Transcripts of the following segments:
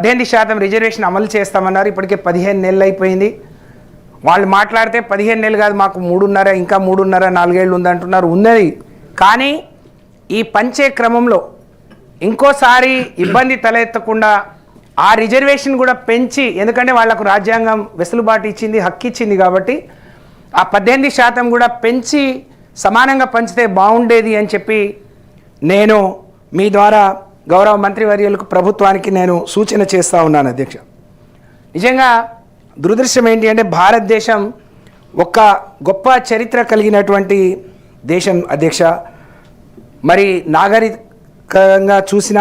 పద్దెనిమిది శాతం రిజర్వేషన్ అమలు చేస్తామన్నారు. ఇప్పటికే పదిహేను నెలలు అయిపోయింది. వాళ్ళు మాట్లాడితే పదిహేను నెలలు కాదు మాకు మూడున్నర ఇంకా మూడున్నర నాలుగేళ్ళు ఉందంటున్నారు ఉన్నది. కానీ ఈ పంచే క్రమంలో ఇంకోసారి ఇబ్బంది తలెత్తకుండా ఆ రిజర్వేషన్ కూడా పెంచి ఎందుకంటే వాళ్ళకు రాజ్యాంగం వెసులుబాటు ఇచ్చింది హక్కు ఇచ్చింది కాబట్టి ఆ పద్దెనిమిది శాతం కూడా పెంచి సమానంగా పంచితే బాగుండేది అని చెప్పి నేను మీ ద్వారా గౌరవ మంత్రివర్యులకు ప్రభుత్వానికి నేను సూచన చేస్తూ ఉన్నాను అధ్యక్ష. నిజంగా దురదృష్టం ఏంటి అంటే భారతదేశం ఒక గొప్ప చరిత్ర కలిగినటువంటి దేశం అధ్యక్ష. మరి నాగరికంగా చూసిన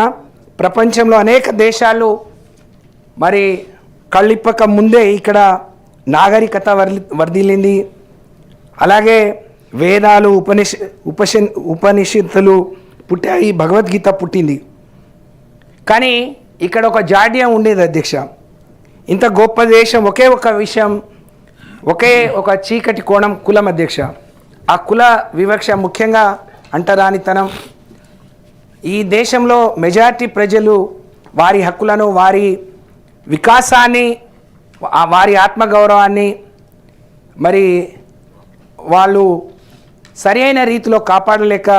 ప్రపంచంలో అనేక దేశాలు మరి కళ్ళిప్పక ముందే ఇక్కడ నాగరికత వర్ధిల్లింది. అలాగే వేదాలు ఉపనిష ఉపనిషత్తులు పుట్టాయి భగవద్గీత పుట్టింది. కానీ ఇక్కడ ఒక జాడ్యం ఉండేది అధ్యక్ష. ఇంత గొప్ప దేశం ఒకే ఒక విషయం ఒకే ఒక చీకటి కోణం కులం అధ్యక్ష. ఆ కుల వివక్ష ముఖ్యంగా అంటరానితనం. ఈ దేశంలో మెజారిటీ ప్రజలు వారి హక్కులను వారి వికాసాన్ని వారి ఆత్మగౌరవాన్ని మరి వాళ్ళు సరైన రీతిలో కాపాడలేక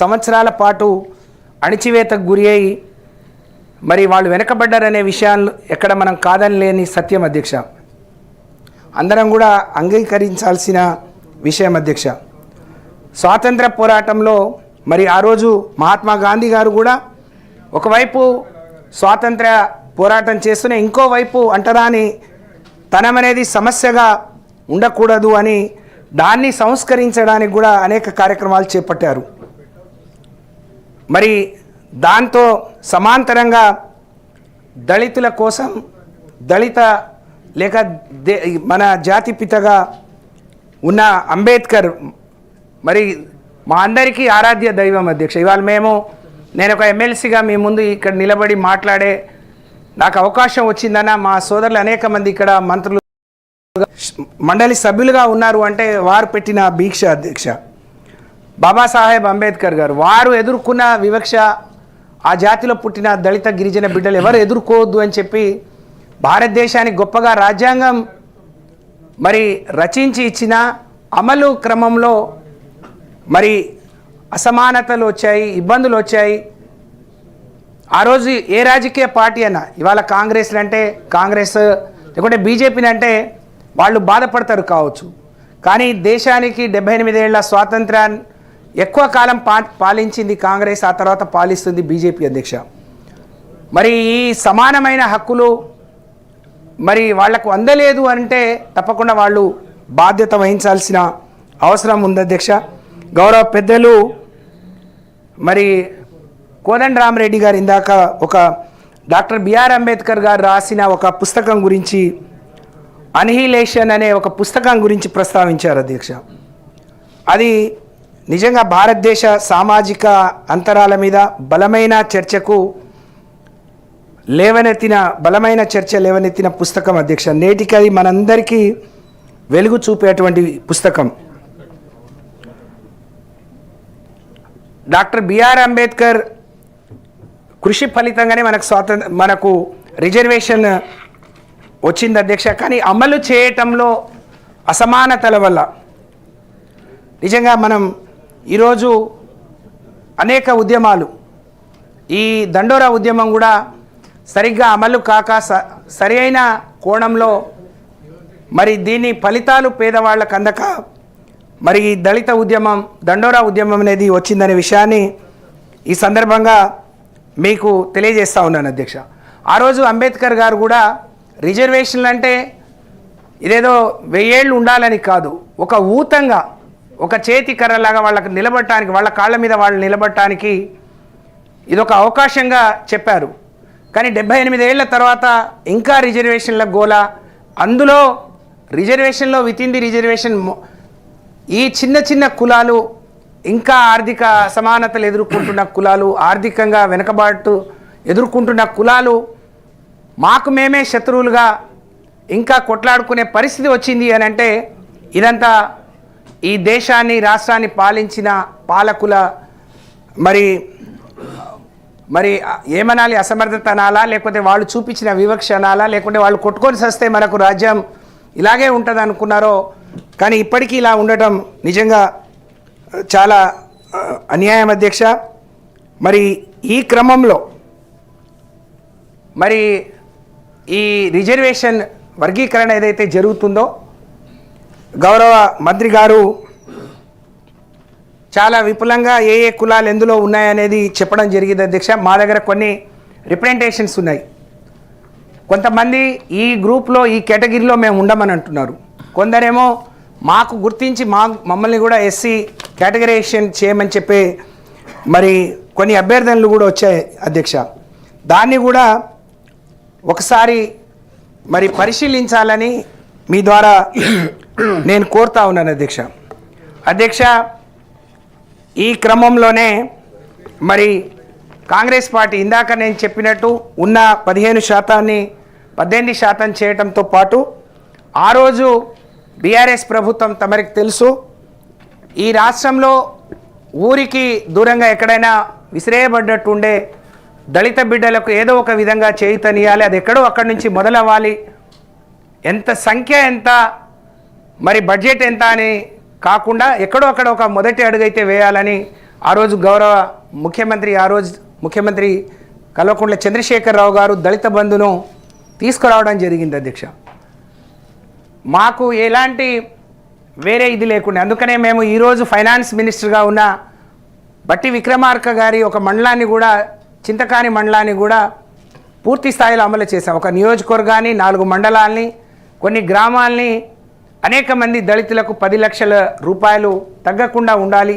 సంవత్సరాల పాటు అణిచివేతకు గురి అయి మరి వాళ్ళు వెనకబడ్డారనే విషయాలు ఎక్కడ మనం కాదని లేని సత్యం అధ్యక్ష. అందరం కూడా అంగీకరించాల్సిన విషయం అధ్యక్ష. స్వాతంత్ర పోరాటంలో మరి ఆ రోజు మహాత్మా గాంధీ గారు కూడా ఒకవైపు స్వాతంత్ర పోరాటం చేస్తూనే ఇంకోవైపు అంటరాని తనమనేది సమస్యగా ఉండకూడదు అని దాన్ని సంస్కరించడానికి కూడా అనేక కార్యక్రమాలు చేపట్టారు. మరి దాంతో సమాంతరంగా దళితుల కోసం దళిత లేక దే మన జాతిపితగా ఉన్న అంబేద్కర్ మరి మా అందరికీ ఆరాధ్య దైవం అధ్యక్ష. ఇవాళ మేము నేను ఒక ఎమ్మెల్సీగా మీ ముందు ఇక్కడ నిలబడి మాట్లాడే నాకు అవకాశం వచ్చిందన్న మా సోదరులు అనేక మంది ఇక్కడ మంత్రులు మండలి సభ్యులుగా ఉన్నారు అంటే వారు పెట్టిన భీక్ష అధ్యక్ష. బాబాసాహెబ్ అంబేద్కర్ గారు వారు ఎదుర్కొన్న వివక్ష ఆ జాతిలో పుట్టిన దళిత గిరిజన బిడ్డలు ఎవరు ఎదుర్కోవద్దు అని చెప్పి భారతదేశానికి గొప్పగా రాజ్యాంగం మరి రచించి ఇచ్చిన అమలు క్రమంలో మరి అసమానతలు వచ్చాయి ఇబ్బందులు వచ్చాయి. ఆ రోజు ఏ రాజకీయ పార్టీ అయినా ఇవాళ కాంగ్రెస్లు అంటే కాంగ్రెస్ లేకుంటే బీజేపీని అంటే వాళ్ళు బాధపడతారు కావచ్చు. కానీ దేశానికి డెబ్బై ఎనిమిదేళ్ళ స్వాతంత్రాన్ని ఎక్కువ కాలం పా పాలించింది కాంగ్రెస్ ఆ తర్వాత పాలిస్తుంది బీజేపీ అధ్యక్ష. మరి ఈ సమానమైన హక్కులు మరి వాళ్ళకు అందలేదు అంటే తప్పకుండా వాళ్ళు బాధ్యత వహించాల్సిన అవసరం ఉంది అధ్యక్ష. గౌరవ పెద్దలు మరి కోదండరామరెడ్డి గారు ఇందాక ఒక డాక్టర్ బిఆర్ అంబేద్కర్ గారు రాసిన ఒక పుస్తకం గురించి అన్హిలేషన్ అనే ఒక పుస్తకం గురించి ప్రస్తావించారు అధ్యక్ష. అది నిజంగా భారతదేశ సామాజిక అంతరాల మీద బలమైన చర్చకు లేవనెత్తిన బలమైన చర్చ లేవనెత్తిన పుస్తకం అధ్యక్ష. నేటికి అది మనందరికీ వెలుగు చూపేటువంటి పుస్తకం. డాక్టర్ బిఆర్ అంబేద్కర్ కృషి ఫలితంగానే మనకు స్వాతంత్ర మనకు రిజర్వేషన్ వచ్చింది అధ్యక్ష. కానీ అమలు చేయటంలో అసమానతల వల్ల నిజంగా మనం ఈరోజు అనేక ఉద్యమాలు. ఈ దండోరా ఉద్యమం కూడా సరిగ్గా అమలు కాక స సరి అయిన కోణంలో మరి దీని ఫలితాలు పేదవాళ్ళకు అందక మరి ఈ దళిత ఉద్యమం దండోరా ఉద్యమం అనేది వచ్చిందనే విషయాన్ని ఈ సందర్భంగా మీకు తెలియజేస్తా ఉన్నాను అధ్యక్ష. ఆ రోజు అంబేద్కర్ గారు కూడా రిజర్వేషన్లు అంటే ఇదేదో వెయ్యేళ్ళు ఉండాలని కాదు ఒక ఊతంగా ఒక చేతి కర్రలాగా వాళ్ళకి నిలబడటానికి వాళ్ళ కాళ్ళ మీద వాళ్ళు నిలబడటానికి ఇదొక అవకాశంగా చెప్పారు. కానీ డెబ్బై ఎనిమిది ఏళ్ళ తర్వాత ఇంకా రిజర్వేషన్ల గోల అందులో రిజర్వేషన్లో విత్ ఇన్ ది రిజర్వేషన్ ఈ చిన్న చిన్న కులాలు ఇంకా ఆర్థిక అసమానతలు ఎదుర్కొంటున్న కులాలు ఆర్థికంగా వెనకబాటు ఎదుర్కొంటున్న కులాలు మాకు మేమే శత్రువులుగా ఇంకా కొట్లాడుకునే పరిస్థితి వచ్చింది అని అంటే ఇదంతా ఈ దేశాన్ని రాష్ట్రాన్ని పాలించిన పాలకుల మరి మరి ఏమనాలి? అసమర్థత అనాలా లేకపోతే వాళ్ళు చూపించిన వివక్ష అనాలా? లేకుంటే వాళ్ళు కొట్టుకొని సస్తే మనకు రాజ్యం ఇలాగే ఉంటుంది అనుకున్నారో కానీ ఇప్పటికీ ఇలా ఉండటం నిజంగా చాలా అన్యాయం అధ్యక్ష. మరి ఈ క్రమంలో మరి ఈ రిజర్వేషన్ వర్గీకరణ ఏదైతే జరుగుతుందో గౌరవ మంత్రి గారు చాలా విపులంగా ఏ ఏ కులాలు ఎందులో ఉన్నాయనేది చెప్పడం జరిగింది అధ్యక్ష. మా దగ్గర కొన్ని రిప్రజెంటేషన్స్ ఉన్నాయి. కొంతమంది ఈ గ్రూప్లో ఈ కేటగిరీలో మేము ఉండమని అంటున్నారు. కొందరేమో మాకు గుర్తించి మా మమ్మల్ని కూడా ఎస్సీ కేటగరైజేషన్ చేయమని చెప్పే మరి కొన్ని అభ్యర్థనలు కూడా వచ్చాయి అధ్యక్ష. దాన్ని కూడా ఒకసారి మరి పరిశీలించాలని మీ ద్వారా నేను కోరుతా ఉన్నాను అధ్యక్ష. అధ్యక్ష ఈ క్రమంలోనే మరి కాంగ్రెస్ పార్టీ ఇందాక నేను చెప్పినట్టు ఉన్న పదిహేను శాతాన్ని పద్దెనిమిది శాతం చేయటంతో పాటు ఆ రోజు బీఆర్ఎస్ ప్రభుత్వం తమరికి తెలుసు. ఈ రాష్ట్రంలో ఊరికి దూరంగా ఎక్కడైనా విసిరేయబడ్డట్టు ఉండే దళిత బిడ్డలకు ఏదో ఒక విధంగా చేయితనియాలి. అది ఎక్కడో అక్కడి నుంచి మొదలవ్వాలి. ఎంత సంఖ్య ఎంత మరి బడ్జెట్ ఎంత అని కాకుండా ఎక్కడో అక్కడ ఒక మొదటి అడుగైతే వేయాలని ఆ రోజు గౌరవ ముఖ్యమంత్రి ఆ రోజు ముఖ్యమంత్రి కల్వకుంట్ల చంద్రశేఖరరావు గారు దళిత బంధును తీసుకురావడం జరిగింది అధ్యక్ష. మాకు ఎలాంటి వేరే ఇది లేకుండా అందుకనే మేము ఈరోజు ఫైనాన్స్ మినిస్టర్గా ఉన్న బట్టి విక్రమార్క గారి ఒక మండలాన్ని కూడా చింతకాని మండలాన్ని కూడా పూర్తి స్థాయిలో అమలు చేశాం. ఒక నియోజకవర్గాన్ని నాలుగు మండలాల్ని కొన్ని గ్రామాల్ని అనేక మంది దళితులకు పది లక్షల రూపాయలు తగ్గకుండా ఉండాలి.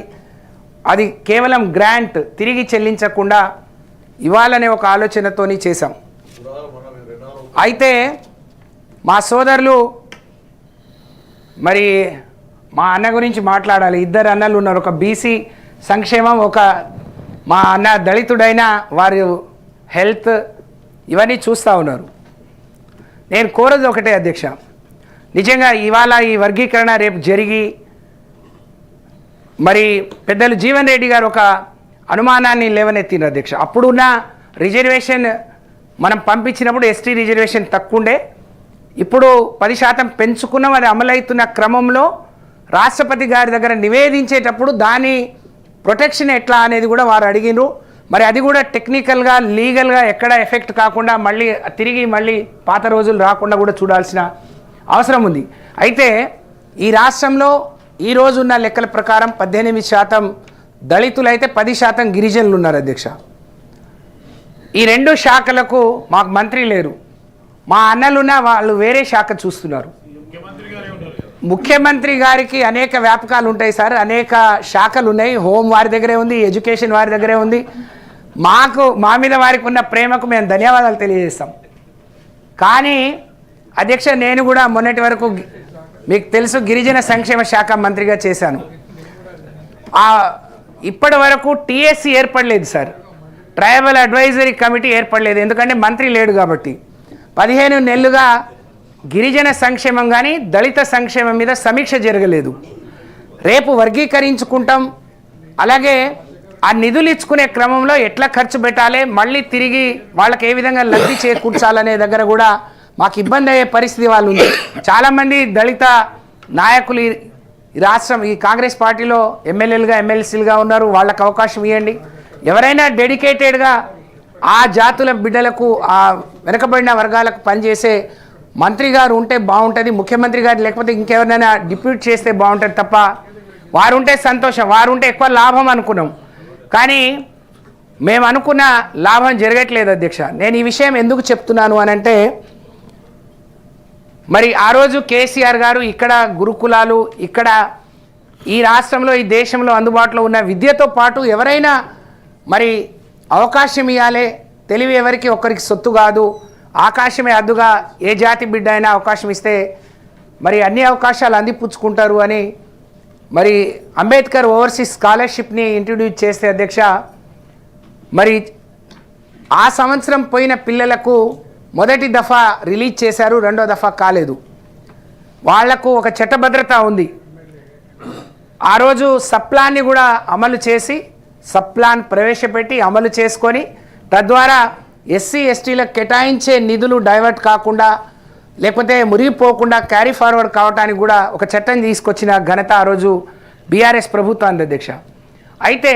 అది కేవలం గ్రాంట్ తిరిగి చెల్లించకుండా ఇవ్వాలనే ఒక ఆలోచనతోని చేశాం. అయితే మా సోదరులు మరి మా అన్న గురించి మాట్లాడాలి. ఇద్దరు అన్నలు ఉన్నారు. ఒక బీసీ సంక్షేమం ఒక మా అన్న దళితుడైన వారు హెల్త్ ఇవన్నీ చూస్తూ ఉన్నారు. నేను కోరదు ఒకటే అధ్యక్ష. నిజంగా ఇవాళ ఈ వర్గీకరణ రేపు జరిగి మరి పెద్దలు జీవన్ రెడ్డి గారు ఒక అనుమానాన్ని లేవనెత్తిన అధ్యక్ష. అప్పుడున్న రిజర్వేషన్ మనం పంపించినప్పుడు ఎస్టీ రిజర్వేషన్ తక్కువండే. ఇప్పుడు పది శాతం పెంచుకున్నాం అది అమలవుతున్న క్రమంలో రాష్ట్రపతి గారి దగ్గర నివేదించేటప్పుడు దాని ప్రొటెక్షన్ ఎట్లా అనేది కూడా వారు అడిగినారు మరి అది కూడా టెక్నికల్గా లీగల్గా ఎక్కడ ఎఫెక్ట్ కాకుండా మళ్ళీ తిరిగి మళ్ళీ పాత రోజులు రాకుండా కూడా చూడాల్సిన అవసరం ఉంది. అయితే ఈ రాష్ట్రంలో ఈరోజు ఉన్న లెక్కల ప్రకారం పద్దెనిమిది శాతం దళితులు అయితే పది శాతం గిరిజనులు ఉన్నారు అధ్యక్ష. ఈ రెండు శాఖలకు మాకు మంత్రి లేరు. మా అన్నలున్న వాళ్ళు వేరే శాఖ చూస్తున్నారు. ముఖ్యమంత్రి గారికి అనేక వ్యాపకాలు ఉంటాయి సార్. అనేక శాఖలు ఉన్నాయి. హోం వారి దగ్గరే ఉంది ఎడ్యుకేషన్ వారి దగ్గరే ఉంది. మాకు మా మీద వారికి ఉన్న ప్రేమకు మేము ధన్యవాదాలు తెలియజేస్తాం. కానీ అధ్యక్ష నేను కూడా మొన్నటి వరకు మీకు తెలుసు గిరిజన సంక్షేమ శాఖ మంత్రిగా చేశాను. ఇప్పటి వరకు టీఎస్సీ ఏర్పడలేదు సార్. ట్రైబల్ అడ్వైజరీ కమిటీ ఏర్పడలేదు. ఎందుకంటే మంత్రి లేడు కాబట్టి. పదిహేను నెలలుగా గిరిజన సంక్షేమం కానీ దళిత సంక్షేమం మీద సమీక్ష జరగలేదు. రేపు వర్గీకరించుకుంటాం. అలాగే ఆ నిధులు ఇచ్చుకునే క్రమంలో ఎట్లా ఖర్చు పెట్టాలి మళ్ళీ తిరిగి వాళ్ళకి ఏ విధంగా లబ్ధి చేకూర్చాలనే దగ్గర కూడా మాకు ఇబ్బంది అయ్యే పరిస్థితి వాళ్ళు ఉంది చాలామంది దళిత నాయకులు ఈ రాష్ట్రం ఈ కాంగ్రెస్ పార్టీలో ఎమ్మెల్యేలుగా ఎమ్మెల్సీలుగా ఉన్నారు. వాళ్ళకు అవకాశం ఇవ్వండి. ఎవరైనా డెడికేటెడ్గా ఆ జాతుల బిడ్డలకు ఆ వెనకబడిన వర్గాలకు పనిచేసే మంత్రి గారు ఉంటే బాగుంటుంది ముఖ్యమంత్రి గారు లేకపోతే ఇంకెవరినైనా డిప్యూట్ చేస్తే బాగుంటుంది తప్ప వారు ఉంటే సంతోషం వారు ఉంటే ఎక్కువ లాభం అనుకున్నాం. కానీ మేము అనుకున్న లాభం జరగట్లేదు అధ్యక్ష. నేను ఈ విషయం ఎందుకు చెప్తున్నాను అని అంటే మరి ఆ రోజు కేసీఆర్ గారు ఇక్కడ గురుకులాలు ఇక్కడ ఈ రాష్ట్రంలో ఈ దేశంలో అందుబాటులో ఉన్న విద్యతో పాటు ఎవరైనా మరి అవకాశం ఇవ్వాలి తెలివి ఎవరికి ఒక్కరికి సొత్తు కాదు ఆకాశమే అద్దుగా ఏ జాతి బిడ్డ అయినా అవకాశం ఇస్తే మరి అన్ని అవకాశాలు అందిపుచ్చుకుంటారు అని మరి అంబేద్కర్ ఓవర్సీస్ స్కాలర్షిప్ని ఇంట్రడ్యూస్ చేస్తే అధ్యక్ష మరి ఆ సంవత్సరం పోయిన పిల్లలకు మొదటి దఫా రిలీజ్ చేశారు రెండో దఫా కాలేదు. వాళ్ళకు ఒక చట్టభద్రత ఉంది. ఆ రోజు సప్లాన్ని కూడా అమలు చేసి సప్లాన్ ప్రవేశపెట్టి అమలు చేసుకొని తద్వారా ఎస్సీ ఎస్టీలకు కేటాయించే నిధులు డైవర్ట్ కాకుండా లేకపోతే మురిగిపోకుండా క్యారీ ఫార్వర్డ్ కావటానికి కూడా ఒక చట్టం తీసుకొచ్చిన ఘనత ఆ రోజు బీఆర్ఎస్ ప్రభుత్వానికి అధ్యక్ష. అయితే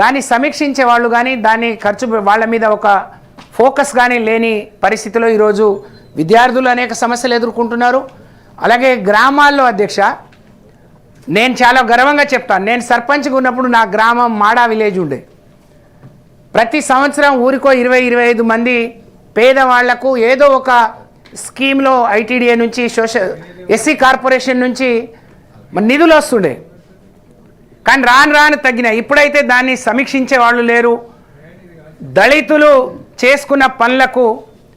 దాన్ని సమీక్షించే వాళ్ళు కానీ దాన్ని ఖర్చు వాళ్ళ మీద ఒక ఫోకస్ కానీ లేని పరిస్థితిలో ఈరోజు విద్యార్థులు అనేక సమస్యలు ఎదుర్కొంటున్నారు. అలాగే గ్రామాల్లో అధ్యక్ష నేను చాలా గర్వంగా చెప్తాను. నేను సర్పంచ్గా ఉన్నప్పుడు నా గ్రామం మాడా విలేజ్ ఉండే. ప్రతి సంవత్సరం ఊరికో ఇరవై ఇరవై ఐదు మంది పేదవాళ్ళకు ఏదో ఒక స్కీమ్లో ఐటీడీఏ నుంచి సోషల్ ఎస్సీ కార్పొరేషన్ నుంచి నిధులు వస్తుండే. కానీ రాను రాను తగ్గినాయి. ఇప్పుడైతే దాన్ని సమీక్షించే వాళ్ళు లేరు. దళితులు చేసుకున్న పనులకు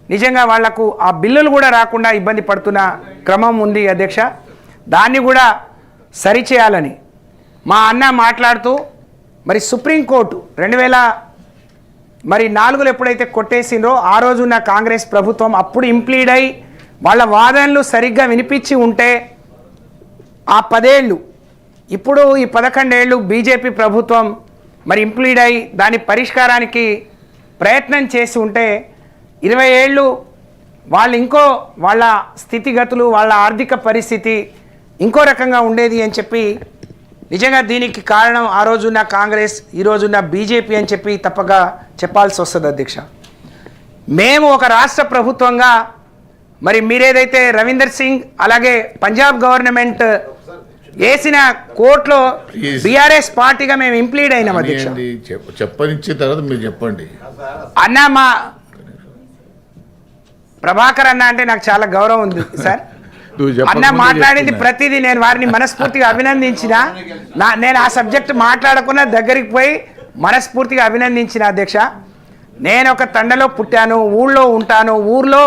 నిజంగా వాళ్ళకు ఆ బిల్లులు కూడా రాకుండా ఇబ్బంది పడుతున్న క్రమం ఉంది అధ్యక్ష. దాన్ని కూడా సరిచేయాలని మా అన్న మాట్లాడుతూ మరి సుప్రీంకోర్టు రెండు వేల మరి నాలుగులో ఎప్పుడైతే కొట్టేసిందో ఆ రోజున్న కాంగ్రెస్ ప్రభుత్వం అప్పుడు ఇంప్లీడ్ అయి వాళ్ళ వాదనలు సరిగ్గా వినిపించి ఉంటే ఆ పదేళ్ళు ఇప్పుడు ఈ పదకొండేళ్ళు బీజేపీ ప్రభుత్వం మరి ఇంప్లీడ్ అయి దాని పరిష్కారానికి ప్రయత్నం చేసి ఉంటే ఇరవై ఏళ్ళు వాళ్ళు ఇంకో వాళ్ళ స్థితిగతులు వాళ్ళ ఆర్థిక పరిస్థితి ఇంకో రకంగా ఉండేది అని చెప్పి నిజంగా దీనికి కారణం ఆ రోజున్న కాంగ్రెస్ ఈ రోజున్న బీజేపీ అని చెప్పి తప్పగా చెప్పాల్సి వస్తుంది అధ్యక్ష. మేము ఒక రాష్ట్ర ప్రభుత్వంగా మరి మీరేదైతే రవీందర్ సింగ్ అలాగే పంజాబ్ గవర్నమెంట్ వేసిన కోర్టులో. బీఆర్ఎస్ పార్టీగా మేము ఇంప్లీడ్ అయినాం అధ్యక్ష. చెప్పనిచ్చిన తర్వాత మీరు చెప్పండి. అన్న మా ప్రభాకర్ అన్న అంటే నాకు చాలా గౌరవం ఉంది సార్. అన్న మాట్లాడింది. ప్రతిదీ నేను వారిని మనస్ఫూర్తిగా అభినందించిన. నా నేను ఆ సబ్జెక్ట్ మాట్లాడకుండా దగ్గరికి పోయి మనస్ఫూర్తిగా అభినందించిన అధ్యక్ష. నేను ఒక తండలో పుట్టాను ఊళ్ళో ఉంటాను. ఊర్లో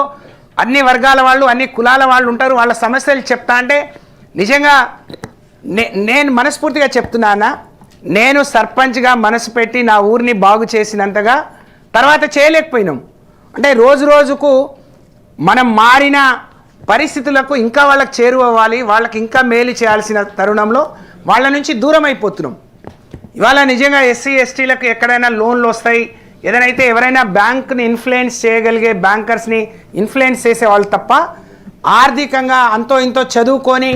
అన్ని వర్గాల వాళ్ళు అన్ని కులాల వాళ్ళు ఉంటారు. వాళ్ళ సమస్యలు చెప్తా అంటే నిజంగా నేను మనస్ఫూర్తిగా చెప్తున్నానా నేను సర్పంచ్గా మనసు పెట్టి నా ఊరిని బాగు చేసినంతగా తర్వాత చేయలేకపోయినాం. అంటే రోజు రోజుకు మనం మారిన పరిస్థితులకు ఇంకా వాళ్ళకి చేరువవ్వాలి వాళ్ళకి ఇంకా మేలు చేయాల్సిన తరుణంలో వాళ్ళ నుంచి దూరం అయిపోతున్నాం. ఇవాళ నిజంగా ఎస్సీ ఎస్టీలకు ఎక్కడైనా లోన్లు వస్తాయి. ఏదైతే ఎవరైనా బ్యాంక్ని ఇన్ఫ్లుయెన్స్ చేయగలిగే బ్యాంకర్స్ని ఇన్ఫ్లుయెన్స్ చేసే వాళ్ళు తప్ప ఆర్థికంగా అంతో ఇంతో చదువుకొని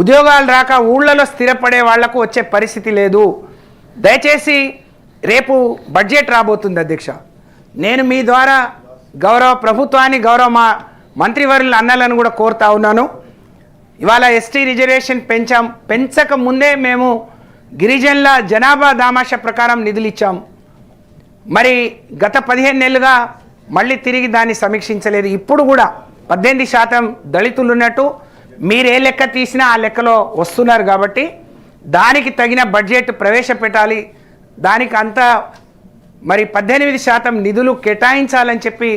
ఉద్యోగాలు రాక ఊళ్ళలో స్థిరపడే వాళ్ళకు వచ్చే పరిస్థితి లేదు. దయచేసి రేపు బడ్జెట్ రాబోతుంది అధ్యక్ష. నేను మీ ద్వారా గౌరవ ప్రభుత్వాన్ని గౌరవ మా మంత్రివర్యుల అన్నలను కూడా కోరుతా ఉన్నాను. ఇవాళ ఎస్టీ రిజర్వేషన్ పెంచాం. పెంచక ముందే మేము గిరిజనుల జనాభా దామాష ప్రకారం నిధులు ఇచ్చాం. మరి గత పదిహేను నెలలుగా మళ్ళీ తిరిగి దాన్ని సమీక్షించలేదు. ఇప్పుడు కూడా పద్దెనిమిది శాతం దళితులు ఉన్నట్టు మీరు ఏ లెక్క తీసినా ఆ లెక్కలో వస్తున్నారు కాబట్టి దానికి తగిన బడ్జెట్ ప్రవేశపెట్టాలి. దానికి అంత మరి పద్దెనిమిది శాతం నిధులు కేటాయించాలని చెప్పి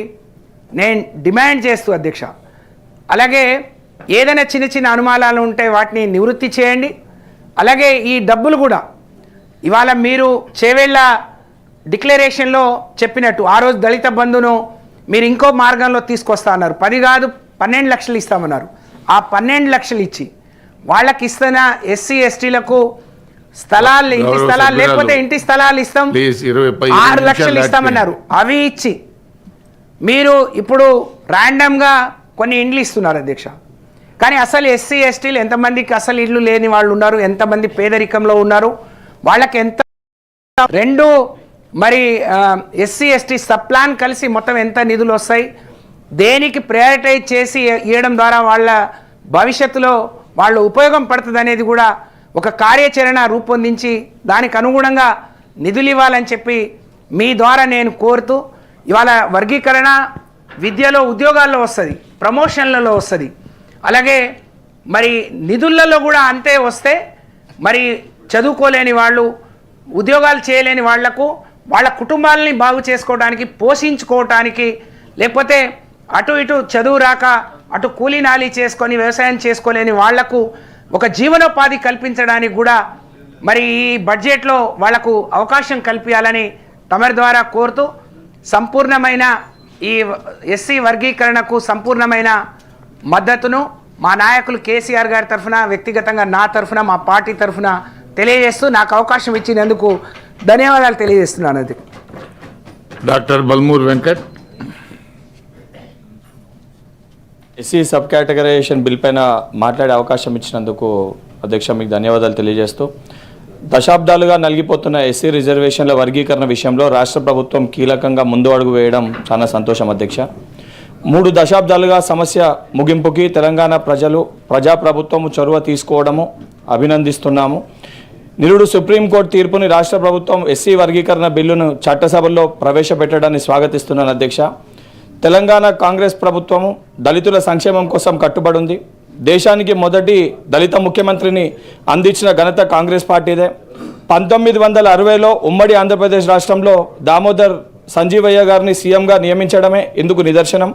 నేను డిమాండ్ చేస్తూ అధ్యక్ష. అలాగే ఏదైనా చిన్న చిన్న అనుమానాలు ఉంటే వాటిని నివృత్తి చేయండి. అలాగే ఈ డబ్బులు కూడా ఇవాళ మీరు చేవేళ్ళ డిక్లరేషన్లో చెప్పినట్టు ఆ రోజు దళిత బంధును మీరు ఇంకో మార్గంలో తీసుకొస్తా అన్నారు. పది కాదు పన్నెండు లక్షలు ఇస్తామన్నారు. ఆ పన్నెండు లక్షలు ఇచ్చి. వాళ్ళకి ఇస్తున్న ఎస్సీ ఎస్టీలకు స్థలాలు ఇంటి స్థలాలు. లేకపోతే ఇంటి స్థలాలు ఇస్తాం? ఆరు లక్షలు ఇస్తామన్నారు. అవి ఇచ్చి. మీరు ఇప్పుడు ర్యాండమ్గా కొన్ని ఇండ్లు ఇస్తున్నారు అధ్యక్ష. కానీ అసలు ఎస్సీ ఎస్టీలు ఎంతమందికి అసలు ఇల్లు లేని వాళ్ళు ఉన్నారు? ఎంతమంది పేదరికంలో ఉన్నారు? వాళ్ళకి ఎంత రెండు మరి ఎస్సీ ఎస్టీ సబ్ ప్లాన్ కలిసి మొత్తం ఎంత నిధులు వస్తాయి? దేనికి ప్రయారిటైజ్ చేసి ఇవ్వడం ద్వారా వాళ్ళ భవిష్యత్తులో వాళ్ళు ఉపయోగం పడుతుంది అనేది కూడా ఒక కార్యాచరణ రూపొందించి దానికి అనుగుణంగా నిధులు ఇవ్వాలని చెప్పి మీ ద్వారా నేను కోరుతూ ఇవాళ వర్గీకరణ విద్యలో ఉద్యోగాల్లో వస్తుంది ప్రమోషన్లలో వస్తుంది. అలాగే మరి నిధులలో కూడా అంతే వస్తే మరి చదువుకోలేని వాళ్ళు ఉద్యోగాలు చేయలేని వాళ్ళకు వాళ్ళ కుటుంబాలని బాగు చేసుకోవడానికి పోషించుకోవటానికి లేకపోతే అటు ఇటు చదువు రాక అటు కూలీనాలి చేసుకొని వ్యవసాయం చేసుకోలేని వాళ్ళకు ఒక జీవనోపాధి కల్పించడానికి కూడా మరి ఈ బడ్జెట్లో వాళ్ళకు అవకాశం కల్పించాలని తమరి ద్వారా కోరుతూ సంపూర్ణమైన ఈ ఎస్సీ వర్గీకరణకు సంపూర్ణమైన మద్దతును మా నాయకులు కేసీఆర్ గారి తరఫున వ్యక్తిగతంగా నా తరఫున మా పార్టీ తరఫున తెలియజేస్తూ నాకు అవకాశం ఇచ్చినందుకు ధన్యవాదాలు తెలియజేస్తున్నాను. అది doctor Balmoor Venkat. SC sub categorization bill పైన మాట్లాడే అవకాశం ఇచ్చినందుకు అధ్యక్ష మీకు ధన్యవాదాలు తెలియజేస్తూ దశాబ్దాలుగా నలిగిపోతున్న ఎస్సీ రిజర్వేషన్ల వర్గీకరణ విషయంలో రాష్ట్ర ప్రభుత్వం కీలకంగా ముందు అడుగు వేయడం చాలా సంతోషం అధ్యక్ష. మూడు దశాబ్దాలుగా సమస్య ముగింపుకి తెలంగాణ ప్రజలు ప్రజాప్రభుత్వం చొరవ తీసుకోవడము అభినందిస్తున్నాము. నిరుడు సుప్రీంకోర్టు తీర్పుని రాష్ట్ర ప్రభుత్వం ఎస్సీ వర్గీకరణ బిల్లును చట్టసభల్లో ప్రవేశపెట్టడాన్ని స్వాగతిస్తున్నాను అధ్యక్ష. తెలంగాణ కాంగ్రెస్ ప్రభుత్వము దళితుల సంక్షేమం కోసం కట్టుబడి ఉంది దేశానికి మొదటి దళిత ముఖ్యమంత్రిని అందించిన ఘనత కాంగ్రెస్ పార్టీదే. పంతొమ్మిది వందల అరవైలో ఉమ్మడి ఆంధ్రప్రదేశ్ రాష్ట్రంలో దామోదర్ సంజీవయ్య గారిని సీఎంగా నియమించడమే ఇందుకు నిదర్శనం.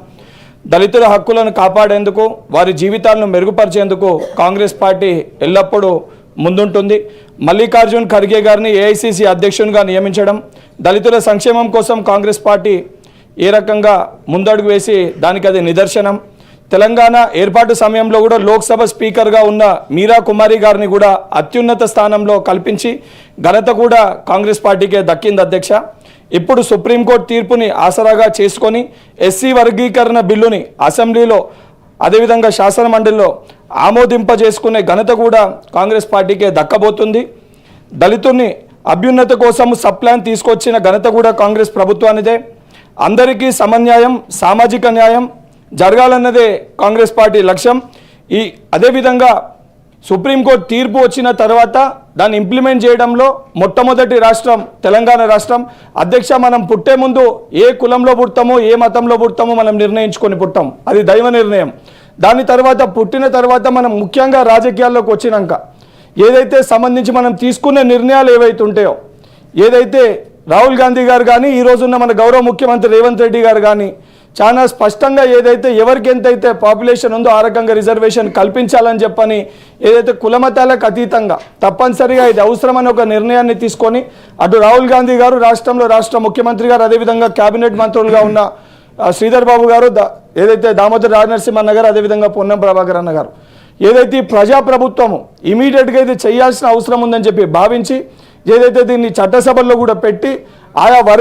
దళితుల హక్కులను కాపాడేందుకు వారి జీవితాలను మెరుగుపరిచేందుకు కాంగ్రెస్ పార్టీ ఎల్లప్పుడూ ముందుంటుంది. మల్లికార్జున్ ఖర్గే గారిని ఏఐసిసి అధ్యక్షునిగా నియమించడం దళితుల సంక్షేమం కోసం కాంగ్రెస్ పార్టీ ఏ రకంగా ముందడుగు వేసి దానికి అది నిదర్శనం. తెలంగాణ ఏర్పాటు సమయంలో కూడా లోక్సభ స్పీకర్గా ఉన్న మీరా కుమారి గారిని కూడా అత్యున్నత స్థానంలో కల్పించి ఘనత కూడా కాంగ్రెస్ పార్టీకే దక్కింది అధ్యక్ష. ఇప్పుడు సుప్రీంకోర్టు తీర్పుని ఆసరాగా చేసుకొని ఎస్సీ వర్గీకరణ బిల్లుని అసెంబ్లీలో అదేవిధంగా శాసనమండలిలో ఆమోదింపజేసుకునే ఘనత కూడా కాంగ్రెస్ పార్టీకే దక్కబోతుంది. దళితుల్ని అభ్యున్నత కోసం సప్లాన్ తీసుకొచ్చిన ఘనత కూడా కాంగ్రెస్ ప్రభుత్వానిదే. అందరికీ సమన్యాయం సామాజిక న్యాయం జరగాలన్నదే కాంగ్రెస్ పార్టీ లక్ష్యం. ఈ అదేవిధంగా సుప్రీంకోర్టు తీర్పు వచ్చిన తర్వాత దాన్ని ఇంప్లిమెంట్ చేయడంలో మొట్టమొదటి రాష్ట్రం తెలంగాణ రాష్ట్రం. అధ్యక్ష మనం పుట్టే ముందు ఏ కులంలో పుడతామో ఏ మతంలో పుడతామో మనం నిర్ణయించుకొని పుట్టాం. అది దైవ నిర్ణయం. దాని తర్వాత పుట్టిన తర్వాత మనం ముఖ్యంగా రాజకీయాల్లోకి వచ్చినాక ఏదైతే సంబంధించి మనం తీసుకునే నిర్ణయాలు ఏవైతే ఉంటాయో ఏదైతే రాహుల్ గాంధీ గారు కానీ ఈ రోజున్న మన గౌరవ ముఖ్యమంత్రి రేవంత్ రెడ్డి గారు కానీ చాలా స్పష్టంగా ఏదైతే ఎవరికి ఎంతైతే పాపులేషన్ ఉందో ఆ రకంగా రిజర్వేషన్ కల్పించాలని చెప్పని ఏదైతే కులమతాలకు అతీతంగా తప్పనిసరిగా ఇది అవసరమని ఒక నిర్ణయాన్ని తీసుకొని అటు రాహుల్ గాంధీ గారు రాష్ట్రంలో రాష్ట్ర ముఖ్యమంత్రి గారు అదేవిధంగా కేబినెట్ మంత్రులుగా ఉన్న శ్రీధర్ బాబు గారు ఏదైతే దామోదర్ రాజనరసింహన్న గారు అదేవిధంగా పొన్నం ప్రభాకర్ అన్న గారు. ఏదైతే ఈ ప్రజాప్రభుత్వము ఇమీడియట్గా ఇది చేయాల్సిన అవసరం ఉందని చెప్పి భావించి ఏదైతే దీన్ని చట్టసభల్లో కూడా పెట్టి ఆయా